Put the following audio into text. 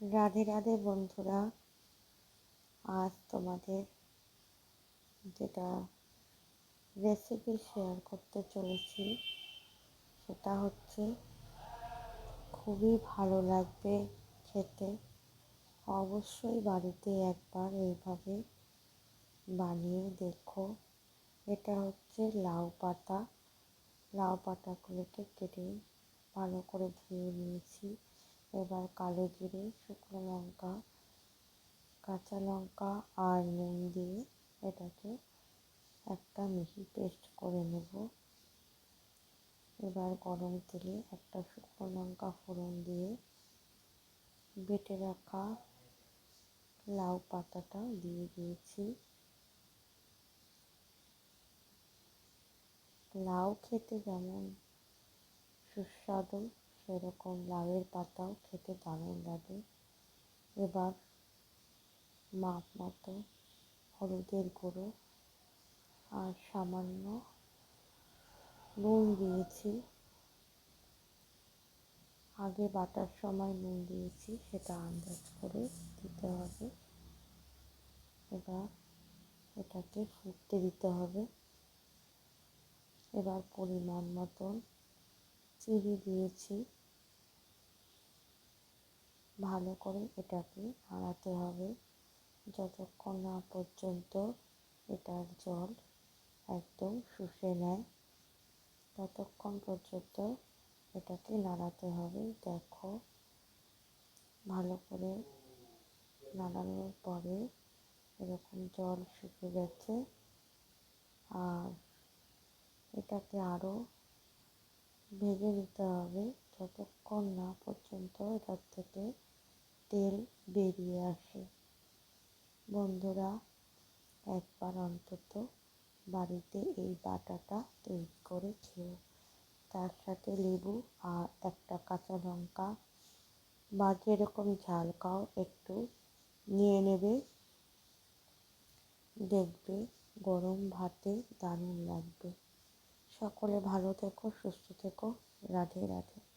রাধে রাধে বন্ধুরা, আজ তোমাদের যেটা রেসিপি শেয়ার করতে চলেছি, সেটা হচ্ছে খুবই ভালো লাগবে খেতে। অবশ্যই বাড়িতে একবার এইভাবে বানিয়ে দেখো। এটা হচ্ছে লাউ পাতা। লাউ পাতাগুলোকে কেটে ভালো করে ধুয়ে নিয়েছি। এবার কালো জিরে, শুকনো লঙ্কা, কাঁচা লঙ্কা আর নুন দিয়ে এটাকে একটা মিহি পেস্ট করে নেব। এবার গরম তেলে একটা শুকনো লঙ্কা ফোড়ন দিয়ে বেটে রাখা লাউ পাতাটা দিয়ে দিয়েছি। লাউ খেতে যেমন সুস্বাদু সেরকম লাউয়ের পাতাও খেতে দারুণ লাগে। এবার মাপ মতো হলুদের গুঁড়ো আর সামান্য নুন দিয়েছি। আগে বাটার সময় নুন দিয়েছি, সেটা আন্দাজ করে দিতে হবে। এবার এটাকে ফুটতে দিতে হবে। এবার পরিমাণ মতন চিনি দিয়েছি। ভালো করে এটাকে নাড়াতে হবে। যতক্ষণ না পর্যন্ত এটার জল একদম শুষে নেয়, ততক্ষণ পর্যন্ত এটাকে নাড়াতে হবে। দেখো, ভালো করে নাড়ানোর পরে এরকম জল শুকে গেছে। আর এটাকে আরও ভেজে নিতে হবে। যতক্ষণ না পর্যন্ত এটার থেকে তেল বেরিয়ে আসে। বন্ধুরা, একবার অন্তত বাড়িতে এই বাটাটা তৈরি করে খেও তার সাথে লেবু আর একটা কাঁচা লঙ্কা বা যেরকম ঝাল খাও একটু নিয়ে নেবে। দেখবে গরম ভাতে দারুণ লাগবে। সকলে ভালো থেকো, সুস্থ থেকো। রাধে রাধে।